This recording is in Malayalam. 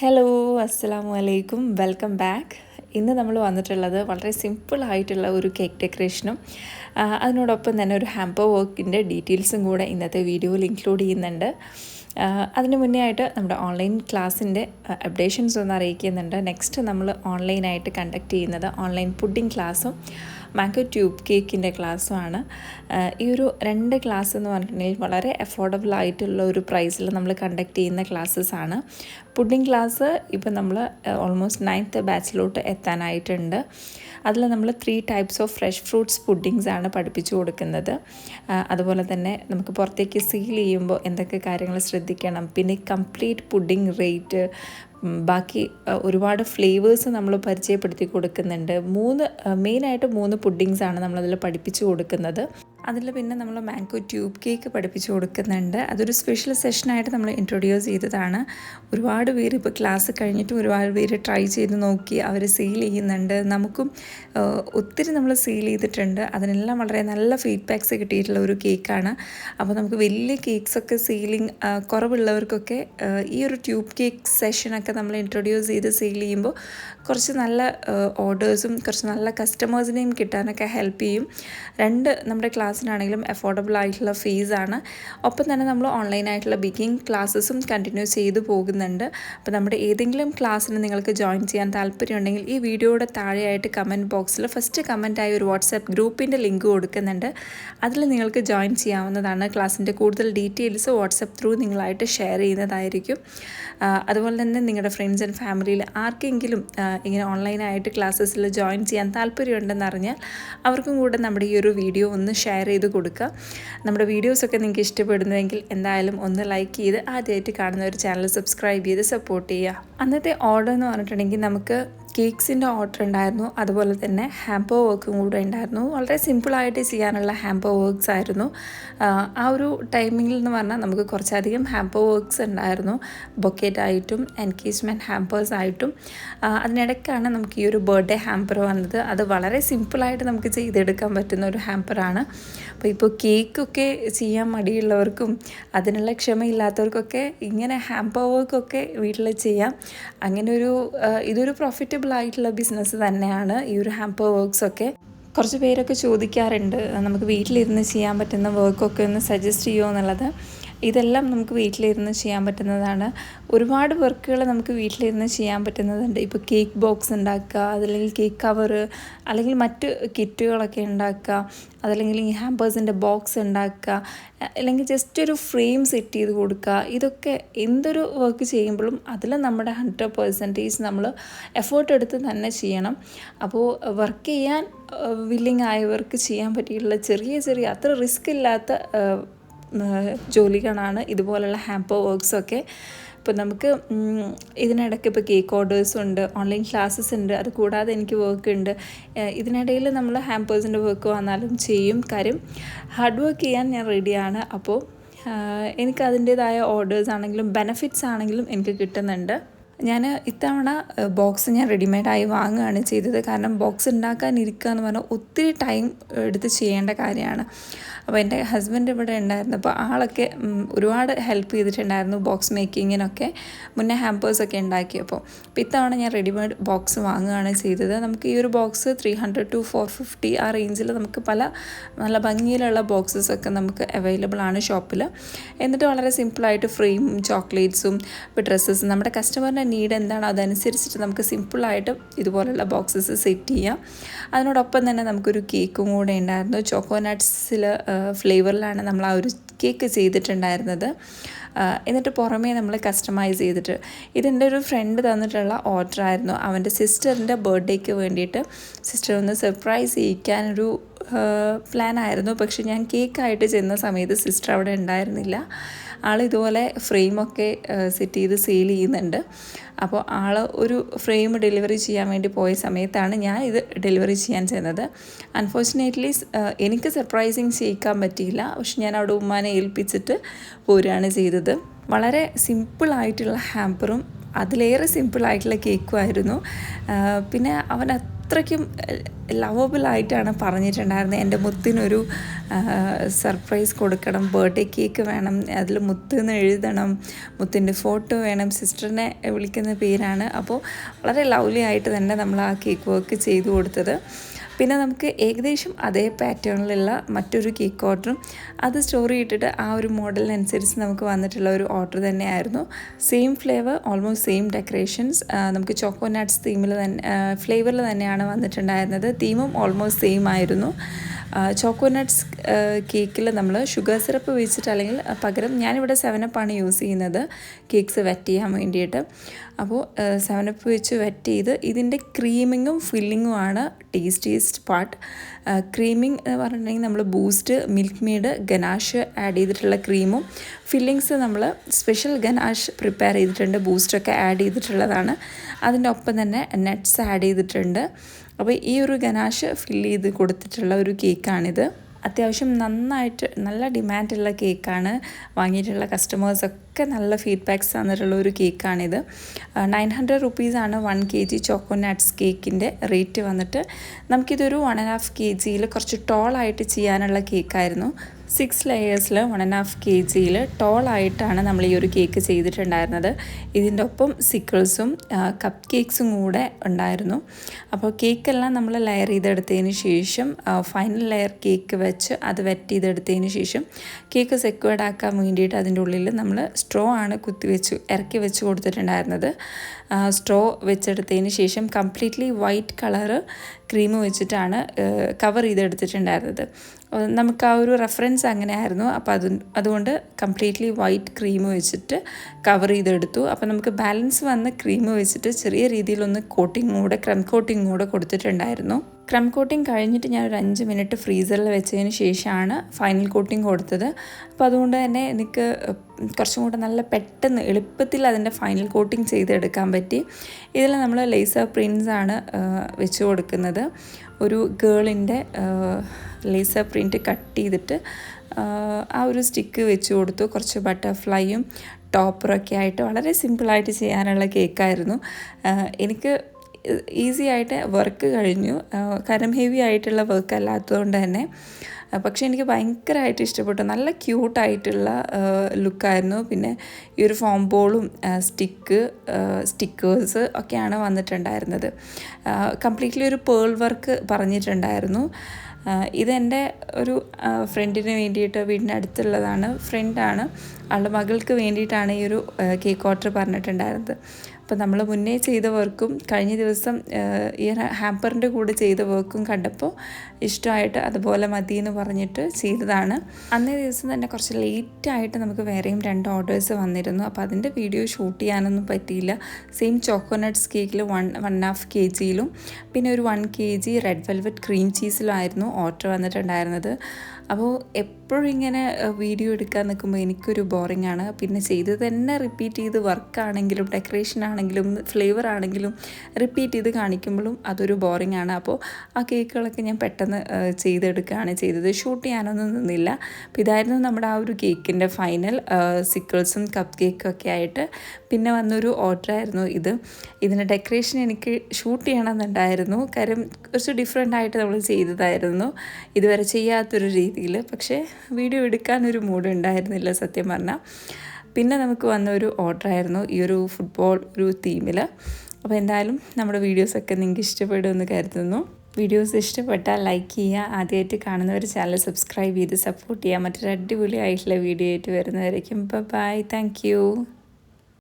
ഹലോ അസ്സാം വലൈക്കും വെൽക്കം ബാക്ക് ഇന്ന് നമ്മൾ വന്നിട്ടുള്ളത് വളരെ സിമ്പിൾ ആയിട്ടുള്ള ഒരു കേക്ക് ഡെക്കറേഷനും അതിനോടൊപ്പം തന്നെ ഒരു ഹാമ്പർ വർക്കിന്റെ ഡീറ്റെയിൽസും കൂടെ ഇന്നത്തെ വീഡിയോയിൽ ഇൻക്ലൂഡ് ചെയ്യുന്നുണ്ട്. അതിന് മുന്നേ ആയിട്ട് നമ്മുടെ ഓൺലൈൻ ക്ലാസ്സിന്റെ അപ്ഡേഷൻസ് ഒന്ന് അറിയിക്കുന്നുണ്ട്. നെക്സ്റ്റ് നമ്മൾ ഓൺലൈനായിട്ട് കണ്ടക്ട് ചെയ്യുന്നത് ഓൺലൈൻ പുഡിംഗ് ക്ലാസ്സും മാംഗോ ട്യൂബ് കേക്കിന്റെ ക്ലാസ്സുമാണ് ഈ ഒരു രണ്ട് ക്ലാസ് എന്ന് പറഞ്ഞിട്ടുണ്ടെങ്കിൽ വളരെ അഫോർഡബിൾ ആയിട്ടുള്ള ഒരു പ്രൈസിൽ നമ്മൾ കണ്ടക്ട് ചെയ്യുന്ന ക്ലാസ്സസ് ആണ്. പുഡിംഗ് ക്ലാസ് ഇപ്പം നമ്മൾ ഓൾമോസ്റ്റ് നയൻത്ത് ബാച്ചിലോട്ട് എത്താനായിട്ടുണ്ട്. അതിൽ നമ്മൾ three types of fresh fruits puddings ആണ് പഠിപ്പിച്ചു കൊടുക്കുന്നത്. അതുപോലെ തന്നെ നമുക്ക് പുറത്തേക്ക് സീൽ ചെയ്യുമ്പോൾ എന്തൊക്കെ കാര്യങ്ങൾ ശ്രദ്ധിക്കണം. പിന്നെ കംപ്ലീറ്റ് പുഡിംഗ് റേറ്റ് ബാക്കി ഒരുപാട് ഫ്ലേവേഴ്സ് നമ്മൾ പരിചയപ്പെടുത്തി കൊടുക്കുന്നുണ്ട്. മൂന്ന് മെയിനായിട്ട് മൂന്ന് പുഡിങ്സ് ആണ് നമ്മളതിൽ പഠിപ്പിച്ചു കൊടുക്കുന്നത്. അതിൽ പിന്നെ നമ്മൾ മാംഗോ ട്യൂബ് കേക്ക് പഠിപ്പിച്ചു കൊടുക്കുന്നുണ്ട്. അതൊരു സ്പെഷ്യൽ സെഷനായിട്ട് നമ്മൾ ഇൻട്രൊഡ്യൂസ് ചെയ്തതാണ്. ഒരുപാട് പേര് ഇപ്പോൾ ക്ലാസ് കഴിഞ്ഞിട്ടും ഒരുപാട് പേര് ട്രൈ ചെയ്ത് നോക്കി അവർ സെയിൽ ചെയ്യുന്നുണ്ട്. നമുക്കും ഒത്തിരി നമ്മൾ സെയിൽ ചെയ്തിട്ടുണ്ട്. അതിനെല്ലാം വളരെ നല്ല ഫീഡ്ബാക്ക്സ് കിട്ടിയിട്ടുള്ള ഒരു കേക്കാണ്. അപ്പോൾ നമുക്ക് വലിയ കേക്ക്സൊക്കെ സെയിലിംഗ് കുറവുള്ളവർക്കൊക്കെ ഈ ഒരു ട്യൂബ് കേക്ക് സെഷനൊക്കെ നമ്മൾ ഇൻട്രൊഡ്യൂസ് ചെയ്ത് സെയിൽ ചെയ്യുമ്പോൾ കുറച്ച് നല്ല ഓർഡേഴ്സും കുറച്ച് നല്ല കസ്റ്റമേഴ്സിനെയും കിട്ടാനൊക്കെ ഹെൽപ്പ് ചെയ്യും. രണ്ട് നമ്മുടെ ക്ലാസ്സിനാണെങ്കിലും അഫോർഡബിൾ ആയിട്ടുള്ള ഫീസാണ് ഒപ്പം തന്നെ നമ്മൾ ഓൺലൈനായിട്ടുള്ള ബേക്കിംഗ് ക്ലാസ്സസും കണ്ടിന്യൂ ചെയ്തു പോകുന്നുണ്ട്. അപ്പോൾ നമ്മുടെ ഏതെങ്കിലും ക്ലാസ്സിന് നിങ്ങൾക്ക് ജോയിൻ ചെയ്യാൻ താല്പര്യമുണ്ടെങ്കിൽ ഈ വീഡിയോയുടെ താഴെയായിട്ട് കമന്റ് ബോക്സിൽ ഫസ്റ്റ് കമന്റായി ഒരു വാട്സാപ്പ് ഗ്രൂപ്പിന്റെ ലിങ്ക് കൊടുക്കുന്നുണ്ട്. അതിൽ നിങ്ങൾക്ക് ജോയിൻ ചെയ്യാവുന്നതാണ് ക്ലാസ്സിന്റെ കൂടുതൽ ഡീറ്റെയിൽസ് വാട്സപ്പ് ത്രൂ നിങ്ങളായിട്ട് ഷെയർ ചെയ്യുന്നതായിരിക്കും. അതുപോലെ തന്നെ നിങ്ങളുടെ ഫ്രണ്ട്സ് ആൻഡ് ഫാമിലിയിൽ ആർക്കെങ്കിലും ഇങ്ങനെ ഓൺലൈനായിട്ട് ക്ലാസ്സസിൽ ജോയിൻ ചെയ്യാൻ താല്പര്യമുണ്ടെന്നറിഞ്ഞാൽ അവർക്കും കൂടെ നമ്മുടെ ഈ ഒരു വീഡിയോ ഒന്ന് ഷെയർ ചെയ്ത് കൊടുക്കുക. നമ്മുടെ വീഡിയോസൊക്കെ നിങ്ങൾക്ക് ഇഷ്ടപ്പെടുന്നുവെങ്കിൽ എന്തായാലും ഒന്ന് ലൈക്ക് ചെയ്ത് ആദ്യമായിട്ട് കാണുന്ന ഒരു ചാനൽ സബ്സ്ക്രൈബ് ചെയ്ത് സപ്പോർട്ട് ചെയ്യുക. അന്നത്തെ ഓർഡർ എന്ന് പറഞ്ഞിട്ടുണ്ടെങ്കിൽ നമുക്ക് കേക്ക്സിന്റെ ഓർഡർ ഉണ്ടായിരുന്നു. അതുപോലെ തന്നെ ഹാമ്പോ വർക്കും കൂടെ ഉണ്ടായിരുന്നു. വളരെ സിമ്പിളായിട്ട് ചെയ്യാനുള്ള ഹാമ്പോ വർക്ക്സ് ആയിരുന്നു. ആ ഒരു ടൈമിങ്ങിൽ എന്ന് പറഞ്ഞാൽ നമുക്ക് കുറച്ചധികം ഹാമ്പോ വർക്ക്സ് ഉണ്ടായിരുന്നു. ബൊക്കേറ്റ് ആയിട്ടും എൻഗേജ്മെന്റ് ഹാമ്പേഴ്സ് ആയിട്ടും. അതിനിടയ്ക്കാണ് നമുക്ക് ഈ ഒരു ബർത്ത്ഡേ ഹാമ്പർ വന്നത്. അത് വളരെ സിമ്പിളായിട്ട് നമുക്ക് ചെയ്തെടുക്കാൻ പറ്റുന്ന ഒരു ഹാമ്പറാണ് അപ്പോൾ ഇപ്പോൾ കേക്കൊക്കെ ചെയ്യാൻ മടിയുള്ളവർക്കും അതിനുള്ള ക്ഷമയില്ലാത്തവർക്കൊക്കെ ഇങ്ങനെ ഹാമ്പർ വർക്കൊക്കെ വീട്ടിൽ ചെയ്യാം. അങ്ങനെ ഒരു ഇതൊരു പ്രോഫിറ്റബിൾ ആയിട്ടുള്ള ബിസിനസ് തന്നെയാണ് ഈ ഒരു ഹാമ്പർ വർക്ക്സ് ഒക്കെ. കുറച്ച് പേരൊക്കെ ചോദിക്കാറുണ്ട് നമുക്ക് വീട്ടിലിരുന്ന് ചെയ്യാൻ പറ്റുന്ന വർക്കൊക്കെ ഒന്ന് സജസ്റ്റ് ചെയ്യുമോ എന്നുള്ളത്. ഇതെല്ലാം നമുക്ക് വീട്ടിലിരുന്ന് ചെയ്യാൻ പറ്റുന്നതാണ്. ഒരുപാട് വർക്കുകൾ നമുക്ക് വീട്ടിലിരുന്ന് ചെയ്യാൻ പറ്റുന്നതുണ്ട്. ഇപ്പോൾ കേക്ക് ബോക്സ് ഉണ്ടാക്കുക അതല്ലെങ്കിൽ കേക്ക് കവർ അല്ലെങ്കിൽ മറ്റ് കിറ്റുകളൊക്കെ ഉണ്ടാക്കുക അതല്ലെങ്കിൽ ഈ ഹാമ്പേഴ്സിന്റെ ബോക്സ് ഉണ്ടാക്കുക അല്ലെങ്കിൽ ജസ്റ്റ് ഒരു ഫ്രെയിം സെറ്റ് ചെയ്ത് കൊടുക്കുക. ഇതൊക്കെ എന്തൊരു വർക്ക് ചെയ്യുമ്പോഴും അതിൽ നമ്മുടെ ഹൺഡ്രഡ് പെർസെന്റേജ് നമ്മൾ എഫേർട്ട് എടുത്ത് തന്നെ ചെയ്യണം. അപ്പോൾ വർക്ക് ചെയ്യാൻ വില്ലിങ് ആയവർക്ക് ചെയ്യാൻ പറ്റിയിട്ടുള്ള ചെറിയ ചെറിയ അത്ര റിസ്ക് ഇല്ലാത്ത ജോലികളാണ് ഇതുപോലുള്ള ഹാമ്പർ വർക്ക്സൊക്കെ അപ്പോൾ നമുക്ക് ഇതിനിടയ്ക്ക് ഇപ്പോൾ കേക്ക് ഓർഡേഴ്സ് ഉണ്ട് ഓൺലൈൻ ക്ലാസ്സസ് ഉണ്ട് അത് കൂടാതെ എനിക്ക് വർക്ക് ഉണ്ട്. ഇതിനിടയിൽ നമ്മൾ ഹാമ്പേഴ്സിന്റെ വർക്ക് വന്നാലും ചെയ്യും കാര്യം. ഹാർഡ് വർക്ക് ചെയ്യാൻ ഞാൻ റെഡിയാണ് അപ്പോൾ എനിക്ക് അതിന്റേതായ ഓർഡേഴ്സ് ആണെങ്കിലും ബെനഫിറ്റ്സ് ആണെങ്കിലും എനിക്ക് കിട്ടുന്നുണ്ട്. ഞാൻ ഇത്തവണ ബോക്സ് ഞാൻ റെഡിമെയ്ഡായി വാങ്ങുകയാണ് ചെയ്തത്. കാരണം ബോക്സ് ഉണ്ടാക്കാനിരിക്കുക എന്ന് പറഞ്ഞാൽ ഒത്തിരി ടൈം എടുത്ത് ചെയ്യേണ്ട കാര്യമാണ്. അപ്പോൾ എന്റെ ഹസ്ബൻഡ് ഇവിടെ ഉണ്ടായിരുന്നു അപ്പോൾ ആളൊക്കെ ഒരുപാട് ഹെൽപ്പ് ചെയ്തിട്ടുണ്ടായിരുന്നു ബോക്സ് മേക്കിങ്ങിനൊക്കെ മുന്നേ ഹാമ്പേഴ്സൊക്കെ ഉണ്ടാക്കിയപ്പോൾ അപ്പോൾ ഇത്തവണ ഞാൻ റെഡിമെയ്ഡ് ബോക്സ് വാങ്ങുകയാണ് ചെയ്തത്. നമുക്ക് ഈ ഒരു box three hundred to four fifty ആ റേഞ്ചിൽ നമുക്ക് പല നല്ല ഭംഗിയിലുള്ള ബോക്സസ് ഒക്കെ നമുക്ക് അവൈലബിൾ ആണ് ഷോപ്പിൽ എന്നിട്ട് വളരെ സിമ്പിളായിട്ട് ഫ്രെയിമും ചോക്ലേറ്റ്സും ഇപ്പോൾ ഡ്രസ്സസ് നമ്മുടെ കസ്റ്റമറിന്റെ നീഡ് എന്താണോ അതനുസരിച്ചിട്ട് നമുക്ക് സിമ്പിളായിട്ട് ഇതുപോലുള്ള ബോക്സസ് സെറ്റ് ചെയ്യാം. അതിനോടൊപ്പം തന്നെ നമുക്കൊരു കേക്കും കൂടെ ഉണ്ടായിരുന്നു. ചോക്കോനട്ട്സിൽ ഫ്ലേവറിലാണ് നമ്മൾ ആ ഒരു കേക്ക് ചെയ്തിട്ടുണ്ടായിരുന്നത്. എന്നിട്ട് പുറമേ നമ്മൾ കസ്റ്റമൈസ് ചെയ്തിട്ട് ഇതെന്റെ ഒരു ഫ്രണ്ട് തന്നിട്ടുള്ള ഓർഡർ ആയിരുന്നു. അവന്റെ സിസ്റ്ററിന്റെ ബർത്ത്ഡേക്ക് വേണ്ടിയിട്ട് സിസ്റ്റർ ഒന്ന് സർപ്രൈസ് ചെയ്യിക്കാനൊരു പ്ലാൻ ആയിരുന്നു. പക്ഷെ ഞാൻ കേക്കായിട്ട് ചെന്ന സമയത്ത് സിസ്റ്റർ അവിടെ ഉണ്ടായിരുന്നില്ല. ആൾ ഇതുപോലെ ഫ്രെയിമൊക്കെ സെറ്റ് ചെയ്ത് സെയിൽ ചെയ്യുന്നുണ്ട്. അപ്പോൾ ആൾ ഒരു ഫ്രെയിം ഡെലിവറി ചെയ്യാൻ വേണ്ടി പോയ സമയത്താണ് ഞാൻ ഇത് ഡെലിവറി ചെയ്യാൻ ചെന്നത്. അൺഫോർച്ചുനേറ്റ്ലി എനിക്ക് സർപ്രൈസിങ് ചെയ്യിക്കാൻ പറ്റിയില്ല. പക്ഷെ ഞാൻ അവിടെ ഉമ്മാനെ ഏൽപ്പിച്ചിട്ട് പോരുകയാണ് ചെയ്തത്. വളരെ സിമ്പിളായിട്ടുള്ള ഹാമ്പറും അതിലേറെ സിമ്പിളായിട്ടുള്ള കേക്കും ആയിരുന്നു പിന്നെ അവൻ അത്രയ്ക്കും ലവബിളായിട്ടാണ് പറഞ്ഞിട്ടുണ്ടായിരുന്നത്. എന്റെ മുത്തിനൊരു സർപ്രൈസ് കൊടുക്കണം ബർത്ത്ഡേ കേക്ക് വേണം അതിൽ മുത്ത് എന്ന് എഴുതണം മുത്തിന്റെ ഫോട്ടോ വേണം സിസ്റ്ററിനെ വിളിക്കുന്ന പേരാണ്. അപ്പോൾ വളരെ ലവ്ലി ആയിട്ട് തന്നെ നമ്മൾ ആ കേക്ക് വർക്ക് ചെയ്തു കൊടുത്തത്. പിന്നെ നമുക്ക് ഏകദേശം അതേ പാറ്റേണിലുള്ള മറ്റൊരു കേക്ക് ഓർഡറും അത് സ്റ്റോറി ഇട്ടിട്ട് ആ ഒരു മോഡലിനനുസരിച്ച് നമുക്ക് വന്നിട്ടുള്ള ഒരു ഓർഡർ തന്നെയായിരുന്നു. Same flavour almost same decorations നമുക്ക് ചോക്കോ നട്ട്സ് തീമിൽ തന്നെ ഫ്ലേവറിൽ തന്നെയാണ് വന്നിട്ടുണ്ടായിരുന്നത്. തീമും ഓൾമോസ്റ്റ് സെയിം ആയിരുന്നു. ചോക്കോനട്ട്സ് കേക്കിൽ നമ്മൾ ഷുഗർ സിറപ്പ് വെച്ചിട്ട് അല്ലെങ്കിൽ പകരം ഞാനിവിടെ സെവനപ്പാണ് യൂസ് ചെയ്യുന്നത് കേക്ക്സ് വെറ്റ് ചെയ്യാൻ വേണ്ടിയിട്ട്. അപ്പോൾ സെവനപ്പ് വെച്ച് വെറ്റ് ചെയ്ത് ഇതിന്റെ ക്രീമിങ്ങും ഫില്ലിങ്ങുമാണ് ടേസ്റ്റിയസ്റ്റ് പാർട്ട്. ക്രീമിംഗ് എന്ന് പറഞ്ഞിട്ടുണ്ടെങ്കിൽ നമ്മൾ Boost Milkmaid ganache add ചെയ്തിട്ടുള്ള ക്രീമും ഫില്ലിങ്സ് നമ്മൾ സ്പെഷ്യൽ ഗനാഷ് പ്രിപ്പയർ ചെയ്തിട്ടുണ്ട് ബൂസ്റ്റൊക്കെ ആഡ് ചെയ്തിട്ടുള്ളതാണ്. അതിന്റെ ഒപ്പം തന്നെ നട്ട്സ് ആഡ് ചെയ്തിട്ടുണ്ട്. അപ്പോൾ ഈ ഒരു ഗനാഷ് ഫില്ല് ചെയ്ത് കൊടുത്തിട്ടുള്ള ഒരു കേക്കാണിത്. അത്യാവശ്യം നന്നായിട്ട് നല്ല ഡിമാൻഡുള്ള കേക്കാണ്. വാങ്ങിയിട്ടുള്ള കസ്റ്റമേഴ്സൊക്കെ നല്ല ഫീഡ്ബാക്ക്സ് തന്നിട്ടുള്ള ഒരു കേക്കാണിത്. നയൻ ഹൺഡ്രഡ് റുപ്പീസാണ് one K G choco nuts കേക്കിന്റെ റേറ്റ് വന്നിട്ട്. നമുക്കിതൊരു വൺ ആൻഡ് ഹാഫ് കെ ജിയിൽ കുറച്ച് ടോളായിട്ട് ചെയ്യാനുള്ള കേക്കായിരുന്നു സിക്സ് ലെയേഴ്സിൽ വൺ ആൻഡ് ഹാഫ് കെ ജിയിൽ ടോളായിട്ടാണ് നമ്മൾ ഈ ഒരു കേക്ക് ചെയ്തിട്ടുണ്ടായിരുന്നത്. ഇതിന്റെ ഒപ്പം സിക്കിൾസും കപ്പ് കേക്ക്സും കൂടെ ഉണ്ടായിരുന്നു. അപ്പോൾ കേക്കെല്ലാം നമ്മൾ ലെയർ ചെയ്തെടുത്തതിന് ശേഷം ഫൈനൽ ലെയർ കേക്ക് വെച്ച് അത് വെറ്റ് ചെയ്തെടുത്തതിന് ശേഷം കേക്ക് സെക്വേർഡ് ആക്കാൻ വേണ്ടിയിട്ട് അതിന്റെ ഉള്ളിൽ നമ്മൾ സ്ട്രോ ആണ് കുത്തിവെച്ച് ഇറക്കി വെച്ച് കൊടുത്തിട്ടുണ്ടായിരുന്നത്. സ്ട്രോ വെച്ചെടുത്തതിന് ശേഷം കംപ്ലീറ്റ്ലി വൈറ്റ് കളറ് ക്രീം വെച്ചിട്ടാണ് കവർ ചെയ്തെടുത്തിട്ടുണ്ടായിരുന്നത്. നമുക്ക് ആ ഒരു റെഫറൻസ് അങ്ങനെ ആയിരുന്നു അപ്പോൾ അത് അതുകൊണ്ട് കംപ്ലീറ്റ്ലി വൈറ്റ് ക്രീം വെച്ചിട്ട് കവർ ചെയ്തെടുത്തു. അപ്പോൾ നമുക്ക് ബാലൻസ് വന്ന ക്രീം വെച്ചിട്ട് ചെറിയ രീതിയിലൊന്ന് കോട്ടിങ് കൂടെ ക്രം കോട്ടിങ് കൂടെ കൊടുത്തിട്ടുണ്ടായിരുന്നു. ക്രം കോട്ടിങ് കഴിഞ്ഞിട്ട് ഞാൻ ഒരു അഞ്ച് മിനിറ്റ് ഫ്രീസറിൽ വെച്ചതിന് ശേഷമാണ് ഫൈനൽ കോട്ടിംഗ് കൊടുത്തത്. അപ്പോൾ അതുകൊണ്ട് തന്നെ എനിക്ക് കുറച്ചും കൂടെ നല്ല പെട്ടെന്ന് എളുപ്പത്തിൽ അതിന്റെ ഫൈനൽ കോട്ടിങ് ചെയ്തെടുക്കാൻ പറ്റി. ഇതിൽ നമ്മൾ ലേസർ പ്രിൻസ് ആണ് വെച്ച് കൊടുക്കുന്നത്. ഒരു ഗേളിന്റെ ലേസർ പ്രിന്റ് കട്ട് ചെയ്തിട്ട് ആ ഒരു സ്റ്റിക്ക് വെച്ച് കൊടുത്തു. കുറച്ച് ബട്ടർഫ്ലൈയും ടോപ്പറൊക്കെ ആയിട്ട് വളരെ സിമ്പിളായിട്ട് ചെയ്യാനുള്ള കേക്കായിരുന്നു എനിക്ക് ഈസി ആയിട്ട് വർക്ക് കഴിഞ്ഞു. കാരണം ഹെവി ആയിട്ടുള്ള വർക്ക് അല്ലാത്തതുകൊണ്ട് തന്നെ. പക്ഷെ എനിക്ക് ഭയങ്കരമായിട്ട് ഇഷ്ടപ്പെട്ടു. നല്ല ക്യൂട്ടായിട്ടുള്ള ലുക്കായിരുന്നു പിന്നെ ഈ ഒരു ഫോം ബോളും സ്റ്റിക്ക് സ്റ്റിക്കേഴ്സ് ഒക്കെയാണ് വന്നിട്ടുണ്ടായിരുന്നത്. കംപ്ലീറ്റ്ലി ഒരു പേൾ വർക്ക് പറഞ്ഞിട്ടുണ്ടായിരുന്നു. ഇതെന്റെ ഒരു ഫ്രണ്ടിന് വേണ്ടിയിട്ട് വീടിന്റെ അടുത്തുള്ളതാണ് ഫ്രണ്ടാണ് ആളുടെ മകൾക്ക് വേണ്ടിയിട്ടാണ് ഈ ഒരു കേക്ക് ഓർഡർ പറഞ്ഞിട്ടുണ്ടായിരുന്നത്. അപ്പോൾ നമ്മൾ മുന്നേ ചെയ്ത വർക്കും കഴിഞ്ഞ ദിവസം ഈ ഹാമ്പറിന്റെ കൂടെ ചെയ്ത വർക്കും കണ്ടപ്പോൾ ഇഷ്ടമായിട്ട് അതുപോലെ മതി എന്ന് പറഞ്ഞിട്ട് ചെയ്തതാണ്. അന്നേ ദിവസം തന്നെ കുറച്ച് ലേറ്റായിട്ട് നമുക്ക് വേറെയും രണ്ട് ഓർഡേഴ്സ് വന്നിരുന്നു. അപ്പോൾ അതിന്റെ വീഡിയോ ഷൂട്ട് ചെയ്യാനൊന്നും പറ്റിയില്ല. സെയിം ചോക്കോനട്ട്സ് കേക്കിൽ വൺ വൺ ഹാഫ് കെ ജിയിലും പിന്നെ ഒരു one K G red velvet cream ചീസിലുമായിരുന്നു order വന്നിട്ടുണ്ടായിരുന്നത്. അപ്പോൾ എപ്പോഴും ഇങ്ങനെ വീഡിയോ എടുക്കാൻ നിൽക്കുമ്പോൾ എനിക്കൊരു ബോറിംഗ് ആണ് പിന്നെ ചെയ്ത് തന്നെ റിപ്പീറ്റ് ചെയ്ത് വർക്കാണെങ്കിലും ഡെക്കറേഷൻ ആണെങ്കിലും ഫ്ലേവർ ആണെങ്കിലും റിപ്പീറ്റ് ചെയ്ത് കാണിക്കുമ്പോഴും അതൊരു ബോറിംഗ് ആണ് അപ്പോൾ ആ കേക്കുകളൊക്കെ ഞാൻ പെട്ടെന്ന് ചെയ്തെടുക്കുകയാണ് ചെയ്തത്. ഷൂട്ട് ചെയ്യാനൊന്നും നിന്നില്ല. അപ്പോൾ ഇതായിരുന്നു നമ്മുടെ ആ ഒരു കേക്കിന്റെ ഫൈനൽ സിക്കിൾസും കപ്പ് കേക്കും ഒക്കെ ആയിട്ട് പിന്നെ വന്നൊരു ഓർഡർ ആയിരുന്നു ഇത്. ഇതിന്റെ ഡെക്കറേഷൻ എനിക്ക് ഷൂട്ട് ചെയ്യണമെന്നുണ്ടായിരുന്നു. കാര്യം കുറച്ച് ഡിഫറെന്റ് ആയിട്ട് നമ്മൾ ചെയ്തതായിരുന്നു. ഇതുവരെ ചെയ്യാത്തൊരു രീതിയിൽ. പക്ഷേ വീഡിയോ എടുക്കാനൊരു മൂഡ് ഉണ്ടായിരുന്നില്ല സത്യം പറഞ്ഞാൽ പിന്നെ നമുക്ക് വന്ന ഒരു ഓർഡർ ആയിരുന്നു ഈ ഒരു ഫുട്ബോൾ ഒരു തീമിൽ അപ്പോൾ എന്തായാലും നമ്മുടെ വീഡിയോസൊക്കെ നിങ്ങൾക്ക് ഇഷ്ടപ്പെടുമെന്ന് കരുതുന്നു. വീഡിയോസ് ഇഷ്ടപ്പെട്ടാൽ ലൈക്ക് ചെയ്യുക. ആദ്യമായിട്ട് കാണുന്നവർ ചാനൽ സബ്സ്ക്രൈബ് ചെയ്ത് സപ്പോർട്ട് ചെയ്യുക. മറ്റൊരു അടിപൊളി ആയിട്ടുള്ള വീഡിയോ ആയിട്ട് വരുന്നതായിരിക്കും ബൈ താങ്ക്